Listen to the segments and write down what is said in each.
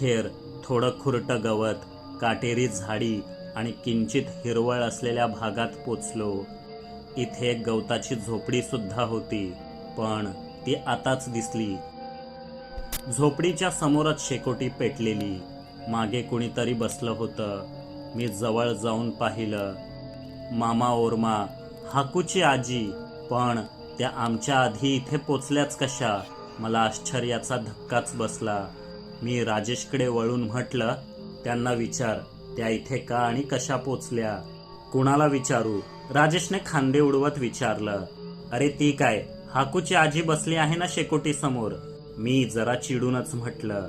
खेर थोडं खुरटं गवत काटेरी झाडी आणि किंचित हिरवळ असलेल्या भागात पोचलो. इथे एक गवताची झोपडी सुद्धा होती पण ती आताच दिसली. झोपडीच्या समोरच शेकोटी पेटलेली. मागे कुणीतरी बसलं होतं. मी जवळ जाऊन पाहिलं. मामा ओरमा हाकूची आजी पण त्या आमच्या आधी इथे पोचल्याच कशा? मला आश्चर्याचा धक्काच बसला. मी राजेशकडे वळून म्हटलं त्यांना विचार त्या इथे का आणि कशा पोचल्या? कुणाला विचारू? राजेशने खांदे उडवत विचारलं अरे ती काय हाकूची आजी बसली आहे ना शेकोटी समोर मी जरा चिडूनच म्हटलं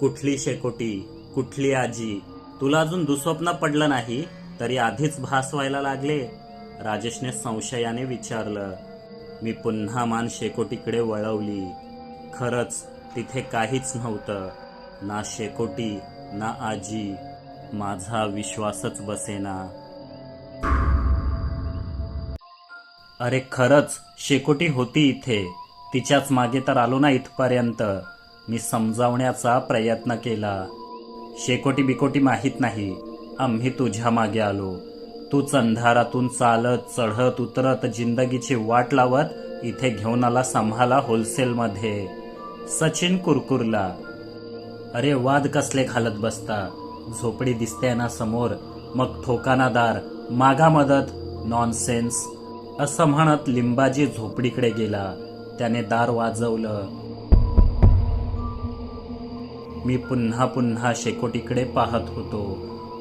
कुठली शेकोटी कुठली आजी? तुला अजून दुस्वप्न पडलं नाही? तरी आधीच भास व्हायला लागले. राजेशने संशयाने विचारलं मी पुन्हा मान शेकोटीकडे वळवली. खरंच तिथे काहीच नव्हतं. ना शेकोटी ना आजी. माझा विश्वासच बसेना. अरे खरंच शेकोटी होती इथे. तिच्याच मागे तर आलो ना इथपर्यंत. मी समजावण्याचा प्रयत्न केला. शेकोटी बिकोटी माहीत नाही. आम्ही तुझ्या मागे आलो. तूच अंधारातून चालत चढत उतरत जिंदगीची वाट लावत इथे घेऊन आला सांभाला होलसेलमध्ये. सचिन कुरकुरला. अरे वाद कसले घालत बसता? झोपडी दिसते ना समोर. मग ठोकानादार मागा मदत नॉनसेन्स असं म्हणत लिंबाजी झोपडीकडे गेला. त्याने दार वाजवलं. मी पुन्हा पुन्हा शेकोटीकडे पाहत होतो.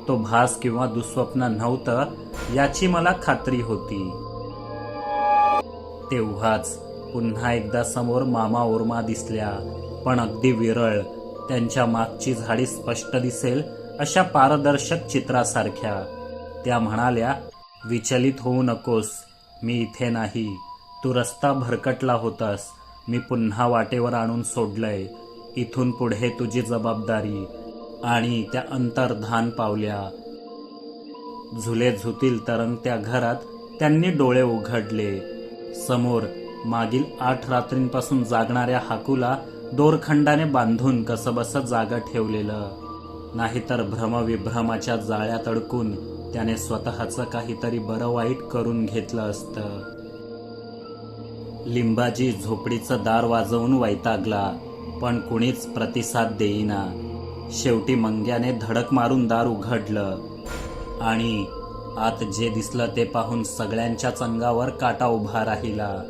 तो भास किंवा दुस्वप्न नव्हतं याची मला खात्री होती. तेव्हाच पुन्हा एकदा समोर मामा उर्मा दिसल्या. पण अगदी विरळ. त्यांच्या मागची झाडी स्पष्ट दिसेल अशा पारदर्शक चित्रासारख्या. त्या म्हणाल्या विचलित होऊ नकोस. मी इथे नाही. तू रस्ता भरकटला होतास. मी पुन्हा वाटेवर आणून सोडलंय. इथून पुढे तुझी जबाबदारी. आणि त्या अंतर्धान पावल्या. झुले झुतील तरंग त्या घरात त्यांनी डोळे उघडले. समोर मागील आठ रात्रींपासून जागणाऱ्या हाकूला दोरखंडाने बांधून कसबस जागा ठेवलेलं. नाहीतर भ्रमविभ्रमाच्या जाळ्यात अडकून त्याने स्वतःचं काहीतरी बरं वाईट करून घेतलं असतं. लिंबाजी झोपडीचं दार वाजवून वैतागला पण कुणीच प्रतिसाद देईना. शेवटी मंग्याने धडक मारून दार उघडलं आणि आत जे दिसलं ते पाहून सगळ्यांच्याच अंगावर काटा उभा राहिला.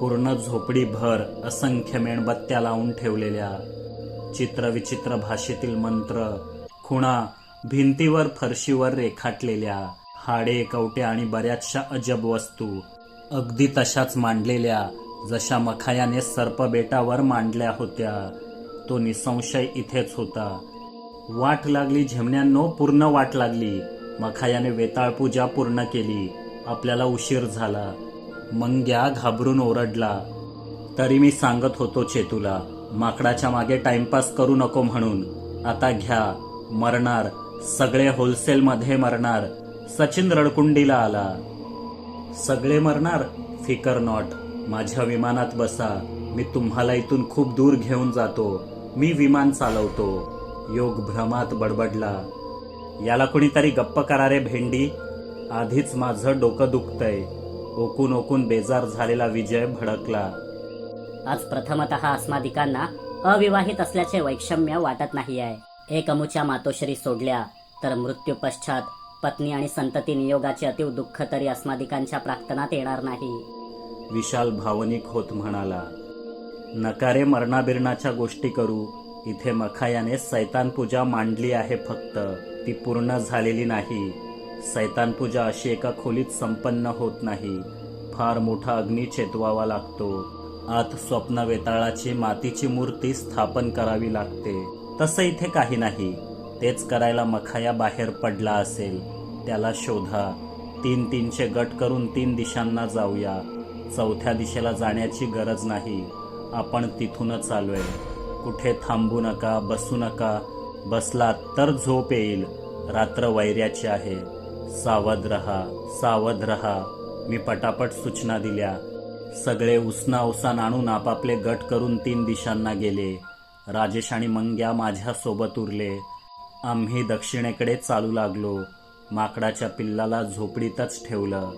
पूर्ण झोपडीभर असंख्य मेणबत्त्या लावून ठेवलेल्या. चित्रविचित्र भाषेतील मंत्र खुणा भिंतीवर फरशीवर रेखाटलेल्या हाडे कवटे आणि बऱ्याचशा अजब वस्तू अगदी तशाच मांडलेल्या जशा मखायाने सर्पबेटावर मांडल्या होत्या. तो निसंशय इथेच होता. वाट लागली झेमण्यांनो पूर्ण वाट लागली. मखायाने वेताळ पूजा पूर्ण केली. आपल्याला उशीर झाला. मंग्या घाबरून ओरडला. तरी मी सांगत होतो चेतूला माकडाच्या मागे टाइमपास करू नको म्हणून. आता घ्या मरणार सगळे होलसेलमध्ये मरणार सचिन रडकुंडीला आला. सगळे मरणार? फिकर नॉट माझ्या विमानात बसा मी तुम्हाला इथून खूप दूर घेऊन जातो मी विमान चालवतो. योग भ्रमात बडबडला. याला कुणीतरी गप्प करा रे भेंडी? आधीच माझं डोकं दुखतंय. ओकून ओकून बेजार झालेला विजय भडकला. आज प्रथमतः अस्मादिकांना अविवाहित असल्याचे वैषम्य वाटत नाही आहे एक अमुच्या मातोश्री सोडल्या तर मृत्यू पश्चात पत्नी आणि संतती नियोगाचे अतिव दुःख तरी अस्मादिकांच्या प्रार्थनात येणार नाही. विशाल भावनिक होत म्हणाला नकारे मरणाबिरणाच्या गोष्टी करू इथे मखायाने सैतान पूजा मांडली आहे फक्त ती पूर्ण झालेली नाही. सैतान पूजा अशी एका खोलीत संपन्न होत नाही. फार मोठा अग्नी चेतवावा लागतो. आत स्वप्न वेताळाची मातीची मूर्ती स्थापन करावी लागते. तसं इथे काही नाही. तेच करायला मखाया बाहेर पडला असेल. त्याला शोधा. तीन तीनचे गट करून तीन दिशांना जाऊया. चौथ्या दिशेला जाण्याची गरज नाही. आपण तिथूनच आलोय कुठे थांबू नका बसू नका. बसलात तर झोप येईल. रात्र वैर्याची आहे. सावध रहा सावध रहा मी पटापट सूचना दिल्या. सगळे उसना उसान आणून आपापले गट करून तीन दिशांना गेले. राजेश आणि मंग्या माझ्यासोबत उरले. आम्ही दक्षिणेकडे चालू लागलो. माकडाच्या पिल्लाला झोपडीतच ठेवलं.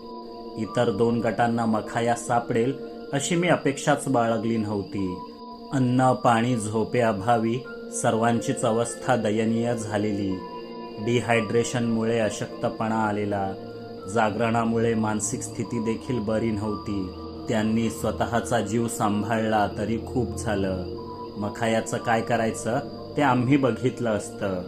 इतर दोन गटांना मखाया सापडेल अशी मी अपेक्षाच बाळगली नव्हती. अन्न पाणी झोपेअभावी सर्वांचीच अवस्था दयनीय झालेली. डिहायड्रेशनमुळे अशक्तपणा आलेला जागरणामुळे मानसिक स्थिती देखील बरी नव्हती. त्यांनी स्वतःचा जीव सांभाळला तरी खूप झालं. मखायाचं काय करायचं ते आम्ही बघितलं असतं.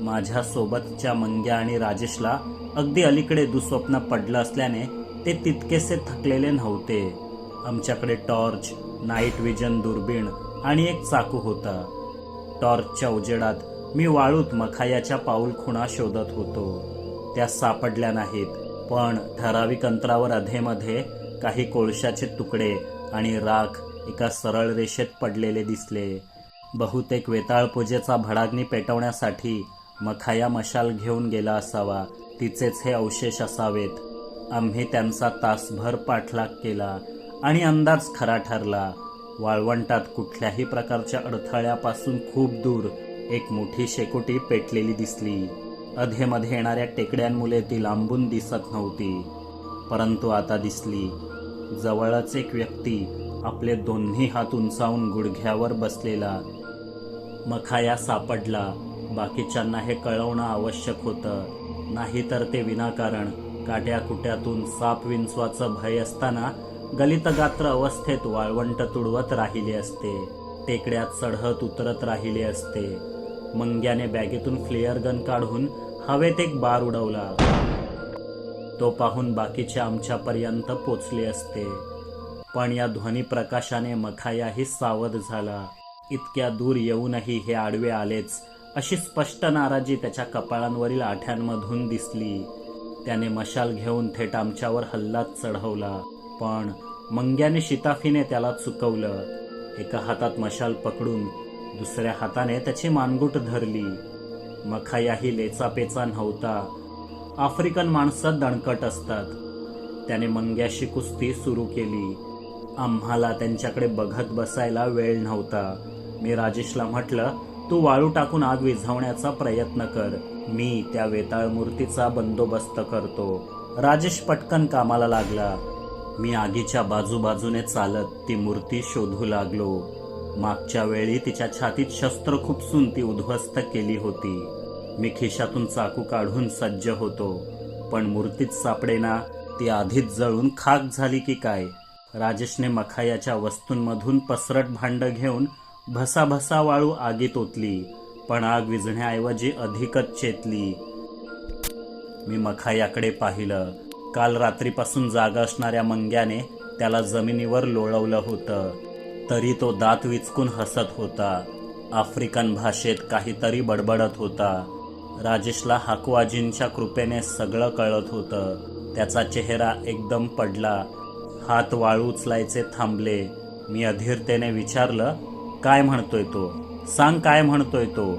माझ्यासोबतच्या मंग्या आणि राजेशला अगदी अलीकडे दुस्वप्न पडलं असल्याने ते तितकेसे थकलेले नव्हते. आमच्याकडे टॉर्च नाईट विजन दुर्बीण आणि एक चाकू होता. टॉर्चच्या उजेडात मी वाळूत मखायाच्या पाऊल खुणा शोधत होतो. त्या सापडल्या नाहीत पण ठराविक अंतरावर अधेमध्ये काही कोळशाचे तुकडे आणि राख एका सरळ रेषेत पडलेले दिसले. बहुतेक वेताळ पूजेचा भडाग्नी पेटवण्यासाठी मखाया मशाल घेऊन गेला असावा तिचेच हे अवशेष असावेत. आम्ही त्यांचा तासभर पाठलाग केला आणि अंदाज खरा ठरला. वाळवंटात कुठल्याही प्रकारच्या अडथळ्यापासून खूप दूर एक मोठी शेकोटी पेटलेली दिसली. अधेमध्ये येणाऱ्या टेकड्यांमुळे ती लांबून दिसत नव्हती. परंतु आता दिसली. जवळच एक व्यक्ती आपले दोन्ही हात उंचावून गुडघ्यावर बसलेला. मखाया सापडला. बाकीच्यांना हे कळवणं आवश्यक होतं. नाहीतर ते विनाकारण काट्या कुट्यातून साप विंचवाचं भय असताना गलितगात्र अवस्थेत वाळवंट तुडवत राहिले असते. टेकड्यात चढत उतरत राहिले असते. मंग्याने बॅगेतून फ्लेअर गन काढून हवेत एक बार उडवला. तो पाहून बाकीचे आमच्यापर्यंत पोचले असते. पण या ध्वनी प्रकाशाने मखायाही सावध झाला. इतक्या दूर येऊनही हे आडवे आलेच अशी स्पष्ट नाराजी त्याच्या कपाळांवरील आठ्यांमधून दिसली. त्याने मशाल घेऊन थेट आमच्यावर हल्लाच चढवला. पण मंग्याने शिताफीने त्याला चुकवलं. एका हातात मशाल पकडून दुसऱ्या हाताने त्याची मानगुट धरली. मखायाही लेचापेचा नव्हता. आफ्रिकन माणसं दणकट असतात. त्याने मंग्याशी कुस्ती सुरू केली. आम्हाला त्यांच्याकडे बघत बसायला वेळ नव्हता. मी राजेशला म्हटलं तू वाळू टाकून आग विझवण्याचा प्रयत्न कर. मी त्या वेताळ मूर्तीचा बंदोबस्त करतो. राजेश पटकन कामाला लागला. मी आगीच्या बाजूबाजूने चालत ती मूर्ती शोधू लागलो. मागच्या वेळी तिच्या छातीत शस्त्र खुपसून ती उद्ध्वस्त केली होती. मी खिशातून चाकू काढून सज्ज होतो पण मूर्तीत सापडेना ती आधीच जळून खाक झाली की काय? राजेशने मखायाच्या वस्तूंमधून पसरट भांड घेऊन भसाभसा वाळू आगीत ओतली पण आग विझण्याऐवजी अधिकच चेतली. मी मखायाकडे पाहिलं. काल रात्रीपासून जागा असणाऱ्या मंग्याने त्याला जमिनीवर लोळवलं होतं. तरी तो दात विचकून हसत होता. आफ्रिकन भाषेत काहीतरी बडबडत होता. राजेशला हाकवाजींच्या कृपेने सगळं कळत होतं. त्याचा चेहरा एकदम पडला. हात वाळू उचलायचे थांबले. मी अधीरतेने विचारलं काय म्हणतोय तो? सांग काय म्हणतोय तो?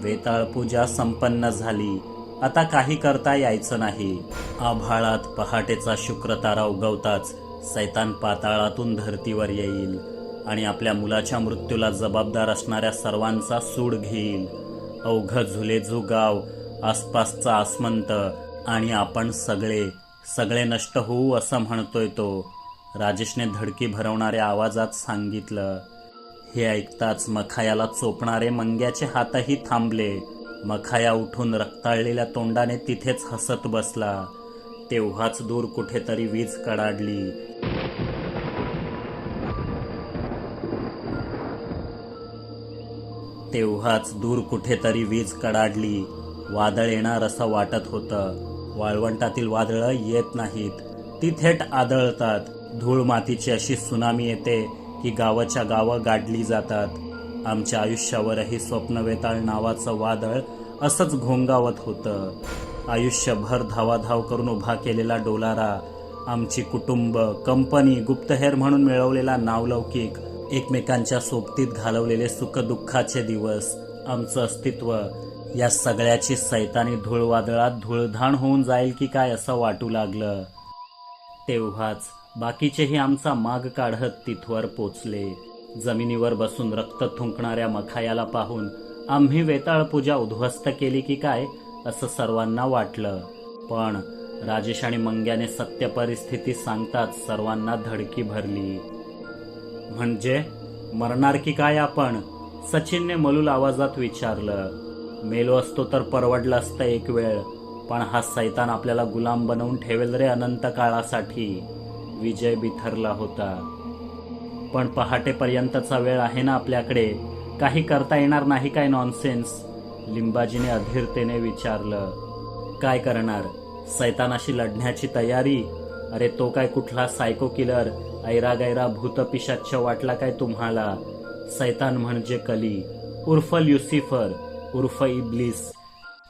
वेताळ पूजा संपन्न झाली. आता काही करता यायचं नाही. आभाळात पहाटेचा शुक्रतारा उगवताच सैतान पाताळातून धर्तीवर येईल. आणि आपल्या मुलाच्या मृत्यूला जबाबदार असणाऱ्या सर्वांचा सूड घेईल. अवघ झुलेजू गाव आसपासचा आसमंत आणि आपण सगळे सगळे नष्ट होऊ असं म्हणतोय तो. राजेशने धडकी भरवणाऱ्या आवाजात सांगितलं हे ऐकताच मखायाला चोपणारे मंग्याचे हातही थांबले. मखाया उठून रक्ताळलेल्या तोंडाने तिथेच हसत बसला. तेव्हाच दूर कुठेतरी वीज कडाडली. तेव्हाच दूर कुठेतरी वीज कडाडली. वादळ येणार असं वाटत होतं. वाळवंटातील वादळं येत नाहीत. ती थेट आदळतात. धूळ मातीची अशी सुनामी येते की गावाच्या गावं गाडली जातात. आमच्या आयुष्यावरही स्वप्नवेताळ नावाचं वादळ असंच घोंगावत होतं. आयुष्यभर धावाधाव करून उभा केलेला डोलारा आमची कुटुंब कंपनी गुप्तहेर म्हणून मिळवलेला नावलौकिक एकमेकांच्या सोबतीत घालवलेले सुखदुःखाचे दिवस आमचं अस्तित्व या सगळ्याची सैतानी धूळवादळात धूळधाण होऊन जाईल की काय असं वाटू लागलं. तेव्हाच बाकीचेही आमचा माग काढत तिथवर पोचले. जमिनीवर बसून रक्त थुंकणाऱ्या मखायाला पाहून आम्ही वेताळ पूजा उद्ध्वस्त केली की काय असं सर्वांना वाटलं. पण राजेश आणि मंग्याने सत्य परिस्थिती सांगताच सर्वांना धडकी भरली. म्हणजे मरणार की काय आपण? सचिनने मलूल आवाजात विचारलं मेलो असतो तर परवडलं असतं एक वेळ पण हा सैतान आपल्याला गुलाम बनवून ठेवेल रे अनंत काळासाठी. विजय बिथरला होता. पण पहाटेपर्यंतचा वेळ आहे ना आपल्याकडे? काही करता येणार नाही काय नॉनसेन्स लिंबाजीने अधीरतेने विचारलं. काय करणार? सैतानाशी लढण्याची तयारी? अरे तो काय कुठला सायको किलर ऐरा गैरा भूतपिशाच्छ वाटला काय तुम्हाला? सैतान म्हणजे कली. उर्फ ल्युसिफर उर्फ इब्लिस.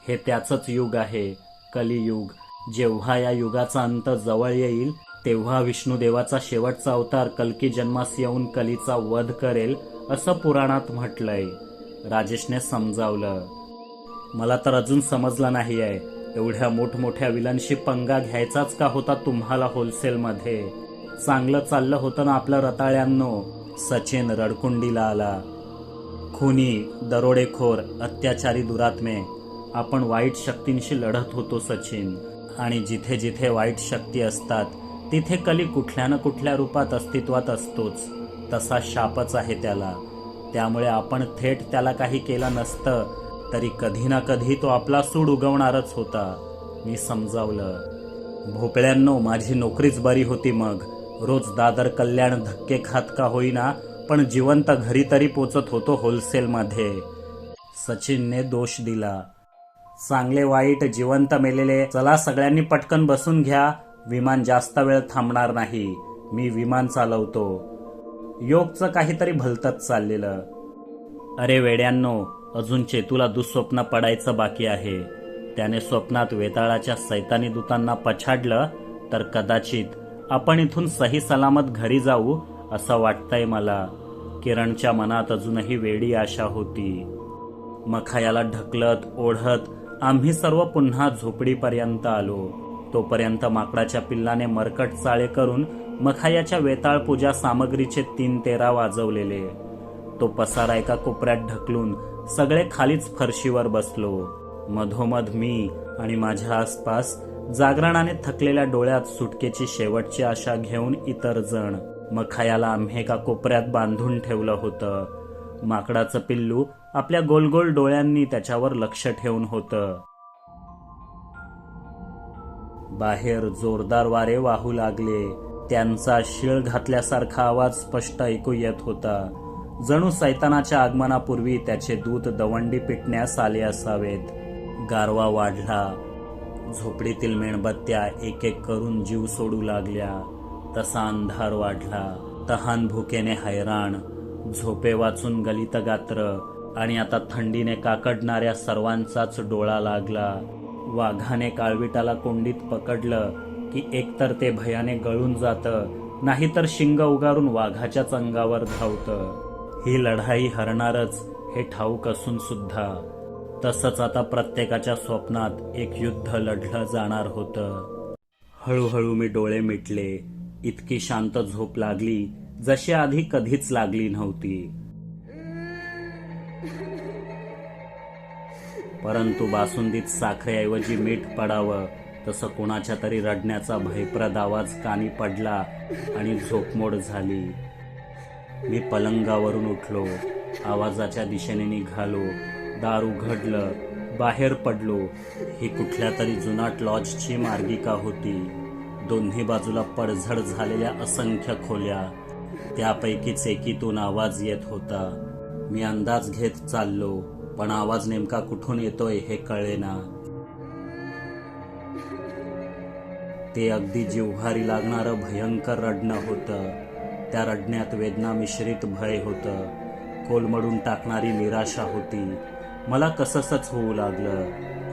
हे त्याचंच युग आहे कलियुग. जेव्हा या युगाचा अंत जवळ येईल तेव्हा विष्णुदेवाचा शेवटचा अवतार कल्की जन्मास येऊन कलीचा वध करेल असं पुराणात म्हटलंय. राजेशने समजावलं. मला तर अजून समजलं नाही आहे एवढ्या मोठमोठ्या विलनशी पंगा घ्यायचाच का होता तुम्हाला होलसेलमध्ये चांगलं चाललं होतं ना आपलं रताळ्यांनो. सचिन रडकुंडीला आला. खुनी दरोडेखोर अत्याचारी दुरात्मे. आपण वाईट शक्तींशी लढत होतो सचिन. आणि जिथे जिथे वाईट शक्ती असतात तिथे कली कुठल्या ना कुठल्या रूपात अस्तित्वात असतोच. तसा शापच आहे त्याला. त्यामुळे आपण थेट त्याला काही केलं नसतं तरी कधी ना कधी तो आपला सूड उगवणारच होता. मी समजावलं. भोपळ्यांनो माझी नोकरीच बरी होती मग. रोज दादर कल्याण धक्के खात का होईना पण जिवंत घरी तरी पोचत होतो होलसेलमध्ये. सचिनने दोष दिला. चांगले वाईट जिवंत मेलेले चला सगळ्यांनी पटकन बसून घ्या विमान जास्त वेळ थांबणार नाही मी विमान चालवतो. योगचं काहीतरी भलतच चाललेलं. अरे वेड्यांनो अजून चेतूला दुःस्वप्न पडायचं बाकी आहे. त्याने स्वप्नात वेताळाच्या सैतानी दूतांना पछाडलं तर कदाचित आपण इथून सही सलामत घरी जाऊ असं वाटतंय मला. किरणच्या मनात अजूनही वेडी आशा होती. मखायाला ढकलत ओढत आम्ही सर्व पुन्हा झोपडीपर्यंत आलो. तोपर्यंत माकडाच्या पिल्लाने मरकट चाळे करून मखायाच्या वेताळ पूजा सामग्रीचे तीन तेरा वाजवलेले. तो पसारा एका कोपऱ्यात ढकलून सगळे खालीच फरशीवर बसलो. मधोमध मी आणि माझ्या आसपास जागरणाने थकलेल्या डोळ्यात सुटकेची शेवटची आशा घेऊन इतर जण. मखायाला आम्ही एका कोपऱ्यात बांधून ठेवलं होतं. माकडाचं पिल्लू आपल्या गोलगोल डोळ्यांनी त्याच्यावर लक्ष ठेवून होतं. बाहेर जोरदार वारे वाहू लागले. त्यांचा शिळ घातल्यासारखा आवाज स्पष्ट ऐकू येत होता. जणू सैतानाच्या आगमनापूर्वी त्याचे दूध दवंडी पिटण्यास आले असावेत. गारवा वाढला. झोपडीतील मेणबत्त्या एक एक करून जीव सोडू लागल्या. तसा अंधार वाढला. तहान भुकेने हैराण. झोपे वाचून गलित गात्र. आणि आता थंडीने काकडणाऱ्या सर्वांचाच डोळा लागला. वाघाने काळविटाला कोंडीत पकडलं की एकतर ते भयाने गळून जातं नाहीतर शिंग उगारून वाघाच्याच अंगावर धावतं. ही लढाई हरणारच हे ठाऊक असून सुद्धा. तसंच आता प्रत्येकाच्या स्वप्नात एक युद्ध लढलं जाणार होतं. हळूहळू मी डोळे मिटले. इतकी शांत झोप लागली जशी आधी कधीच लागली नव्हती. परंतु बासुंदीत साखरेऐवजी मीठ पडावं तसं कोणाच्या तरी रडण्याचा भयप्रद आवाज कानी पडला आणि झोपमोड झाली. मी पलंगावरून उठलो आवाजाच्या दिशेने निघालो दार उघडलं बाहेर पडलो. ही कुठल्या तरी जुनाट लॉजची मार्गिका होती. दोन्ही बाजूला पडझड झालेल्या असंख्य खोल्या. त्यापैकीच एकीतून आवाज येत होता. मी अंदाज घेत चाललो पण आवाज नेमका कुठून येतोय हे कळेना. ते अगदी जिव्हारी लागणारं भयंकर रडणं होतं. त्या रडण्यात वेदना मिश्रित भय होतं. कोलमडून टाकणारी निराशा होती. मला कसंसच होऊ लागलं.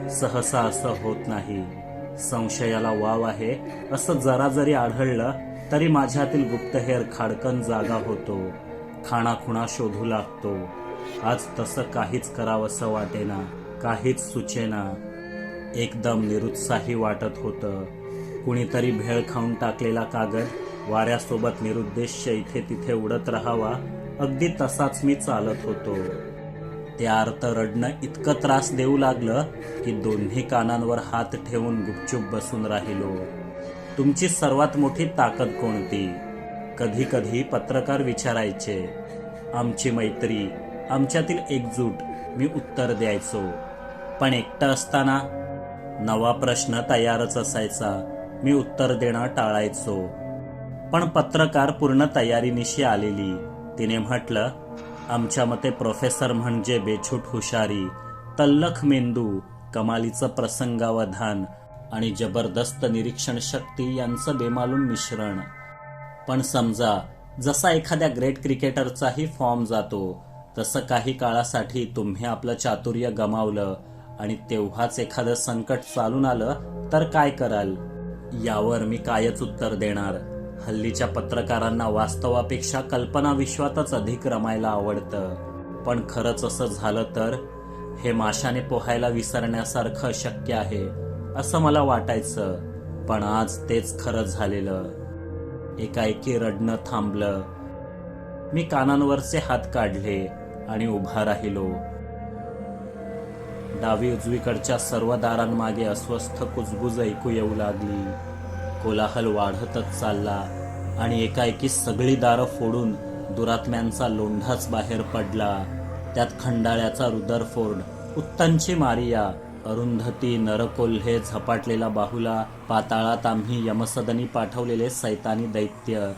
सहसा असं होत नाही. संशयाला वाव आहे. असं जरा जरी आढळलं तरी माझ्यातील गुप्तहेर खाडकन जागा होतो. खाणाखुणा शोधू लागतो. आज तसं काहीच करावंसं वाटेना काहीच सुचेना. एकदम निरुत्साही वाटत होतं. कुणीतरी भेळ खाऊन टाकलेला कागद वाऱ्यासोबत निरुद्देश इथे तिथे उडत राहावा. अगदी तसाच मी चालत होतो. त्या अर्थ रडणं इतकं त्रास देऊ लागलं की दोन्ही कानांवर हात ठेवून गुपचूप बसून राहिलो. तुमची सर्वात मोठी ताकद कोणती? कधी कधी पत्रकार विचारायचे आमची मैत्री आमच्यातील एकजूट मी उत्तर द्यायचो. पण एकटं असताना नवा प्रश्न तयारच असायचा. मी उत्तर देणं टाळायचो. पण पत्रकार पूर्ण तयारीनिशी आलेली. तिने म्हटलं आमच्या मते प्रोफेसर म्हणजे बेछूट हुशारी तल्लख मेंदू कमालीचं प्रसंगावधान आणि जबरदस्त निरीक्षण शक्ती यांचं बेमालूम मिश्रण. पण समजा जसा एखाद्या ग्रेट क्रिकेटरचाही फॉर्म जातो तसं काही काळासाठी तुम्ही आपलं चातुर्य गमावलं आणि तेव्हाच एखादं संकट चालून आलं तर काय कराल? यावर मी कायच उत्तर देणार. हल्लीच्या पत्रकारांना वास्तवापेक्षा कल्पना विश्वातच अधिक रमायला आवडतं. पण खरंच असं झालं तर? हे माशाने पोहायला विसरण्यासारखं शक्य आहे असं मला वाटायचं. पण आज तेच खरं झालेलं. एकाएकी रडणं थांबलं. मी कानांवरचे हात काढले आणि उभा राहिलो. डावी उजवीकडच्या सर्व दारांमागे अस्वस्थ कुजबुज ऐकू येऊ लागली. कोलाहल वाढतच चालला आणि एकाएकी सगळी दारं फोडून दुरात्म्यांचा लोंढाच बाहेर पडला. त्यात खंडाळ्याचा रुदरफोर्ड उत्तनची मारिया अरुंधती नरकोल्हे झपाटलेला बाहुला पाताळात आम्ही यमसदनी पाठवलेले सैतानी दैत्य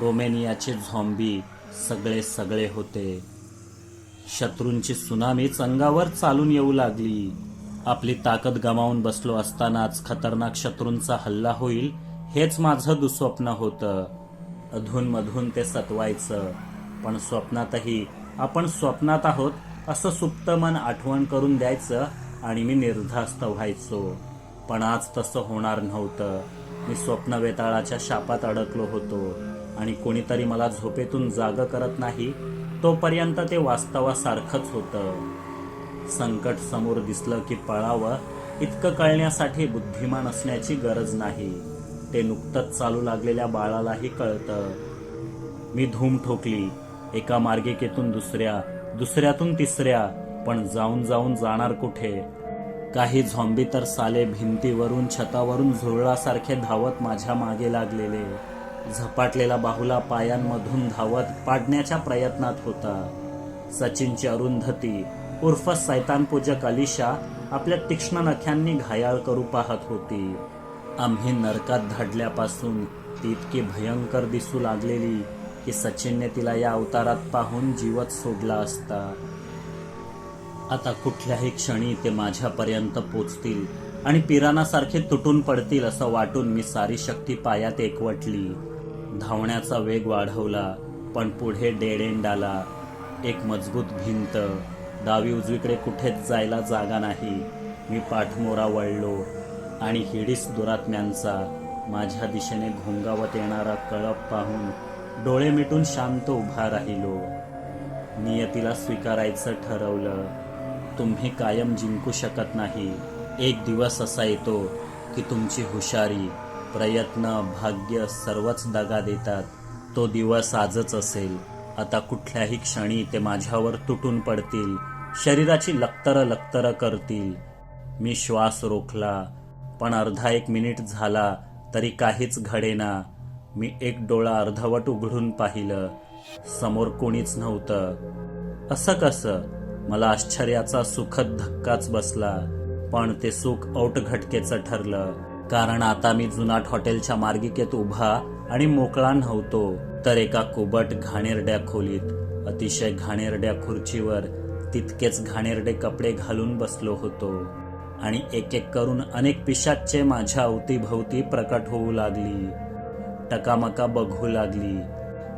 रोमेनियाचे झॉम्बी सगळे सगळे होते. शत्रूंची सुनामीच अंगावर चालून येऊ लागली. आपली ताकद गमावून बसलो असतानाच खतरनाक शत्रूंचा हल्ला होईल हेच माझं दुस्वप्न होतं. अधूनमधून ते सतवायचं पण स्वप्नातही आपण स्वप्नात आहोत असं सुप्त मन आठवण करून द्यायचं आणि मी निर्धास्त व्हायचो. पण आज तसं होणार नव्हतं. मी स्वप्न वेताळाच्या शापात अडकलो होतो आणि कोणीतरी मला झोपेतून जाग करत नाही तोपर्यंत ते वास्तवासारखंच होतं. संकट समोर दिसलं की पळावं इतकं कळण्यासाठी बुद्धिमान असण्याची गरज नाही. ते नुकतंच चालू लागलेल्या बाळालाही कळतं. मी धूम ठोकली एका मार्गिकेतून दुसऱ्या दुसऱ्यातून तिसऱ्या पण जाऊन जाऊन जाणार कुठे? काही झॉम्बी तर साले भिंतीवरून छतावरून झुरळासारखे धावत माझ्या मागे लागलेले. झपाटलेला बाहुला पायांमधून धावत पाडण्याच्या प्रयत्नात होता. सचिनची अरुंधती उर्फ सैतान पूजक अलिशा आपल्या तीक्ष्ण नख्यांनी घायाळ करू पाहत होती. आम्ही नरकात धाडल्यापासून ती इतकी भयंकर दिसू लागलेली की सचिनने तिला या अवतारात पाहून जीवच सोडला असता. आता कुठल्याही क्षणी ते माझ्यापर्यंत पोचतील आणि पिरानासारखे तुटून पडतील असं वाटून मी सारी शक्ती पायात एकवटली. धावण्याचा वेग वाढवला पण पुढे डेड एंड आला एक मजबूत भिंत डावी उजवीकडे कुठेच जायला जागा नाही. मी पाठमोरा वळलो आणि हिडीस दुरात्म्यांचा माझ्या दिशेने घोंगावत येणारा कळप पाहून डोळे मिटून शांत उभा राहिलो. नियतीला स्वीकारायचं ठरवलं. तुम्ही कायम जिंकू शकत नाही. एक दिवस असा येतो की तुमची हुशारी प्रयत्न भाग्य सर्वच दगा देतात. तो दिवस आजच असेल. आता कुठल्याही क्षणी ते माझ्यावर तुटून पडतील. शरीराची लक्तर लक्तर करतील. मी श्वास रोखला पण अर्धा एक मिनिट झाला तरी काहीच घडेना. मी एक डोळा अर्धवट उघडून पाहिलं. समोर कोणीच नव्हतं. असं कसं? मला आश्चर्याचा सुखद धक्काच बसला पण ते सुख औट घटकेचं ठरलं. कारण आता मी जुनाट हॉटेलच्या मार्गिकेत उभा आणि मोकळा नव्हतो तर एका कुबट घाणेरड्या खोलीत अतिशय घाणेरड्या खुर्चीवर तितकेच घाणेरडे कपडे घालून बसलो होतो. आणि एक एक करून अनेक पिशाच्चे माझ्या अवतीभवती प्रकट होऊ लागली. टकामका बघू लागली.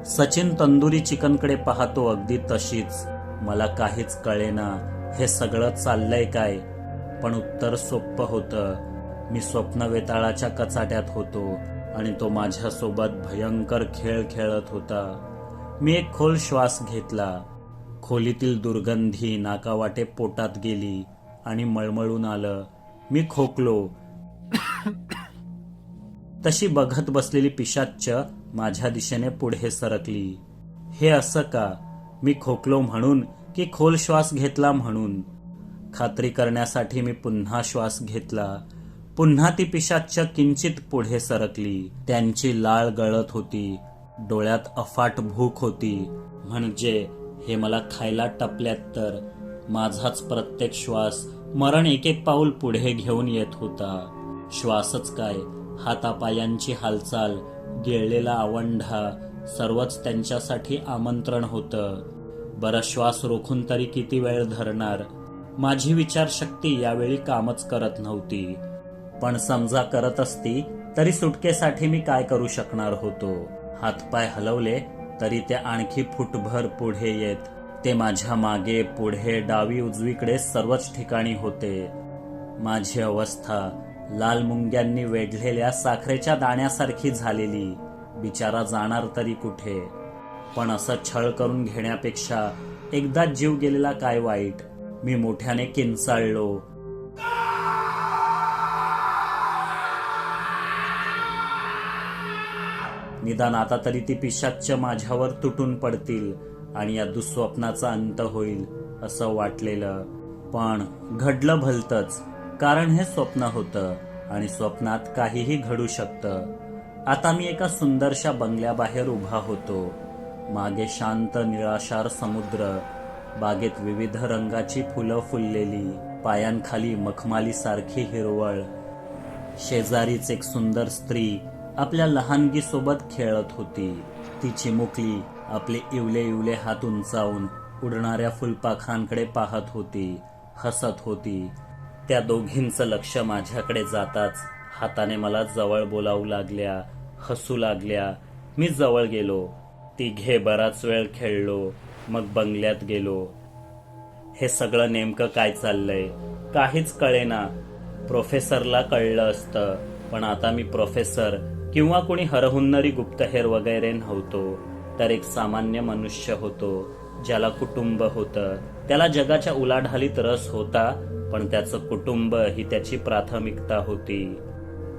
सचिन तंदुरी चिकनकडे पाहतो अगदी तशीच. मला काहीच कळेना. हे सगळं चाललंय काय? पण उत्तर सोपं होतं. मी स्वप्न वेताळाच्या कचाट्यात होतो आणि तो माझ्यासोबत भयंकर खेळ खेळत होता. मी एक खोल श्वास घेतला. खोलीतील दुर्गंधी नाकावाटे पोटात गेली आणि मळमळून आलं. मी खोकलो. तशी बघत बसलेली पिशाच्च माझ्या दिशेने पुढे सरकली. हे असं का? मी खोकलो म्हणून की खोल श्वास घेतला म्हणून? खात्री करण्यासाठी मी पुन्हा श्वास घेतला. पुन्हा ती पिशाच्च किंचित पुढे सरकली. त्यांची लाळ गळत होती. डोळ्यात अफाट भूक होती. म्हणजे हे मला खायला टपल्यात तर माझाच प्रत्येक श्वास मरण एक एक पाऊल पुढे घेऊन येत होता. श्वासच काय? हातापायांची हालचाल गिळलेला आवंढा सर्वच त्यांच्यासाठी आमंत्रण होतं. बरं श्वास रोखून तरी किती वेळ धरणार? माझी विचारशक्ती यावेळी कामच करत नव्हती. पण समजा करत असती तरी सुटकेसाठी मी काय करू शकणार होतो? हातपाय हलवले तरी ते आणखी फुटभर पुढे येत. ते माझ्या मागे पुढे डावी उजवीकडे सर्वच ठिकाणी होते. माझी अवस्था लाल मुंग्यांनी वेढलेल्या साखरेच्या दाण्यासारखी झालेली. बिचारा जाणार तरी कुठे? पण असं छळ करून घेण्यापेक्षा एकदा जीव गेलेला काय वाईट? मी मोठ्याने किंचाळलो. निदान आता तरी ती पिशाच्च माझ्यावर तुटून पडतील आणि या दुःस्वप्नाचा अंत होईल असं वाटलेलं. पण घडलं भलतच. कारण हे स्वप्न होतं आणि स्वप्नात काहीही घडू शकतं. आता मी एका सुंदरशा बंगल्याबाहेर उभा होतो. मागे शांत निराशार समुद्र बागेत विविध रंगाची फुलं फुललेली पायांखाली मखमालीसारखी हिरवळ. शेजारीच एक सुंदर स्त्री आपल्या लहानगी सोबत खेळत होती. ती चिमुकली आपले इवले इवले हात उंचावून उडणाऱ्या फुलपाखरांकडे पाहत होती हसत होती. त्या दोघींचं लक्ष माझ्याकडे जाताच हाताने मला जवळ बोलावू लागल्या हसू लागल्या. मी जवळ गेलो. तिघे बराच वेळ खेळलो मग बंगल्यात गेलो. हे सगळं नेमकं काय चाललंय? काहीच कळेना. प्रोफेसरला कळलं असतं पण आता मी प्रोफेसर किंवा कोणी हरहुन्नरी गुप्तहेर वगैरे नव्हतो तर एक सामान्य मनुष्य होतो ज्याला कुटुंब होतं. त्याला जगाच्या उलाढालीत रस होता पण त्याचं कुटुंब ही त्याची प्राथमिकता होती.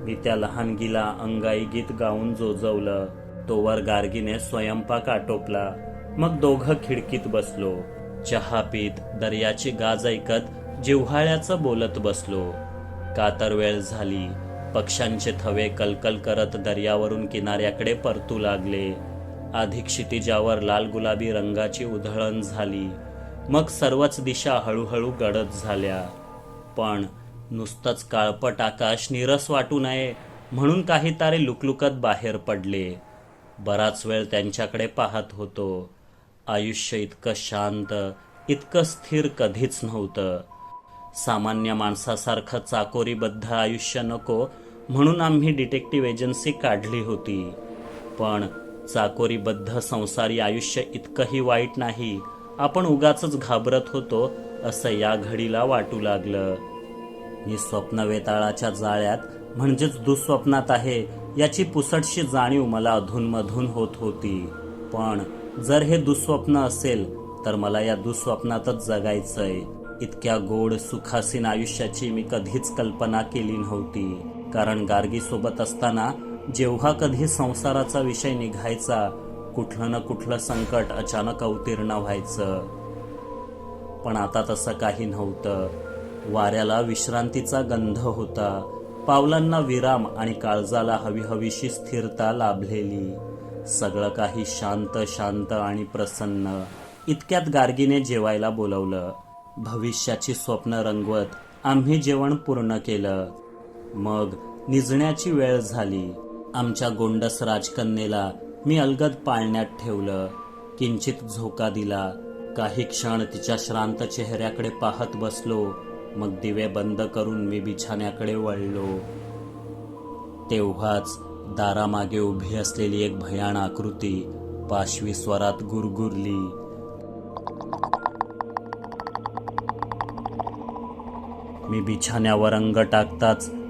मी त्या लहानगीला अंगाई गीत गाऊन जोजवलं तोवर गार्गीने स्वयंपाक आटोपला. मग दोघं खिडकीत बसलो चहा पीत दर्याची गाज ऐकत जिव्हाळ्याचं बोलत बसलो. कातर वेळ झाली पक्ष्यांचे थवे कलकल करत दर्यावरून किनाऱ्याकडे परतू लागले. आधी क्षितिजावर लाल गुलाबी रंगाची उधळण झाली. मग सर्वच दिशा हळूहळू गडद झाल्या. पण नुसतंच काळपट आकाश निरस वाटू नये म्हणून काही तारे लुकलुकत बाहेर पडले. बराच वेळ त्यांच्याकडे पाहत होतो. आयुष्य इतकं शांत इतकं स्थिर कधीच नव्हतं. सामान्य माणसासारखं चाकोरीबद्ध आयुष्य नको म्हणून आम्ही डिटेक्टिव्ह एजन्सी काढली होती. पण चाकोरीबद्ध संसारी आयुष्य इतकंही वाईट नाही. आपण उगाच घाबरत होतो असं या घडीला वाटू लागलं. मी स्वप्न वेताळाच्या जाळ्यात म्हणजेच दुःस्वप्नात आहे याची पुसटशी जाणीव मला अधूनमधून होत होती. पण जर हे दुःस्वप्न असेल तर मला या दुःस्वप्नातच जगायचंय. इतक्या गोड सुखासीन आयुष्याची मी कधीच कल्पना केली नव्हती. कारण गार्गीसोबत असताना जेव्हा कधी संसाराचा विषय निघायचा कुठलं ना कुठलं संकट अचानक अवतीर्ण व्हायचं. पण आता तसं काही नव्हतं. वाऱ्याला विश्रांतीचा गंध होता. पावलांना विराम आणि काळजाला हवीहवीशी स्थिरता लाभलेली. सगळं काही शांत शांत आणि प्रसन्न. इतक्यात गार्गीने जेवायला बोलवलं. भविष्याची स्वप्न रंगवत आम्ही जेवण पूर्ण केलं. मग निजण्याची वेळ झाली. आमच्या गोंडस राजकन्येला मी अलगद पाळण्यात ठेवलं. किंचित झोका दिला. काही क्षण तिच्या श्रांत चेहऱ्याकडे पाहत बसलो. मग दिवे बंद करून मी बिछाण्याकडे वळलो. तेव्हाच दारामागे उभी असलेली एक भयान आकृती पाशवी स्वरात गुरगुरली. मी बिछाण्यावर अंग टाकताच